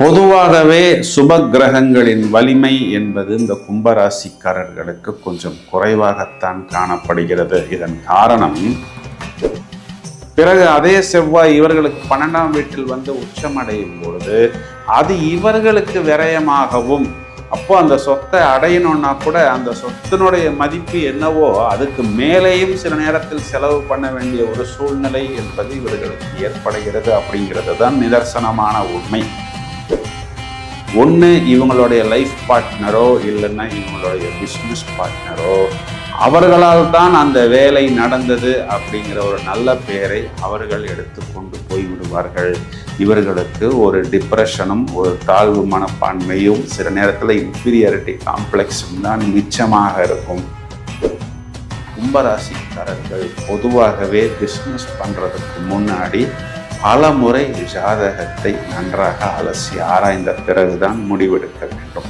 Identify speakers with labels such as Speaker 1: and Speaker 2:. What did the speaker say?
Speaker 1: பொதுவாகவே சுப கிரகங்களின் வலிமை என்பது இந்த கும்பராசிக்காரர்களுக்கு கொஞ்சம் குறைவாகத்தான் காணப்படுகிறது. இதன் காரணம் பிறகு அதே செவ்வாய் இவர்களுக்கு பன்னெண்டாம் வீட்டில் வந்து உச்சமடையும் பொழுது அது இவர்களுக்கு விரயமாகவும் அப்போ அந்த சொத்தை அடையணும்னா கூட அந்த சொத்தினுடைய மதிப்பு என்னவோ அதுக்கு மேலேயும் சில நேரத்தில் செலவு பண்ண வேண்டிய ஒரு சூழ்நிலை என்பது இவர்களுக்கு ஏற்படுகிறது அப்படிங்கிறது தான் நிதர்சனமான உண்மை. ஒன்று இவங்களுடைய லைஃப் பார்ட்னரோ இல்லைன்னா இவங்களுடைய பிஸ்னஸ் பார்ட்னரோ அவர்களால் தான் அந்த வேலை நடந்தது அப்படிங்கிற ஒரு நல்ல பெயரை அவர்கள் எடுத்துக்கொண்டு போய் விடுவார்கள். இவர்களுக்கு ஒரு டிப்ரெஷனும் ஒரு தாழ்வு மனப்பான்மையும் சில நேரத்தில் இன்ஃபீரியாரிட்டி காம்ப்ளெக்ஸும் தான் மிச்சமாக இருக்கும். கும்பராசிக்காரர்கள் பொதுவாகவே பிஸ்னஸ் பண்ணுறதுக்கு முன்னாடி பல முறை ஜாதகத்தை நன்றாக அலசி ஆராய்ந்த பிறகுதான் முடிவெடுக்க வேண்டும்.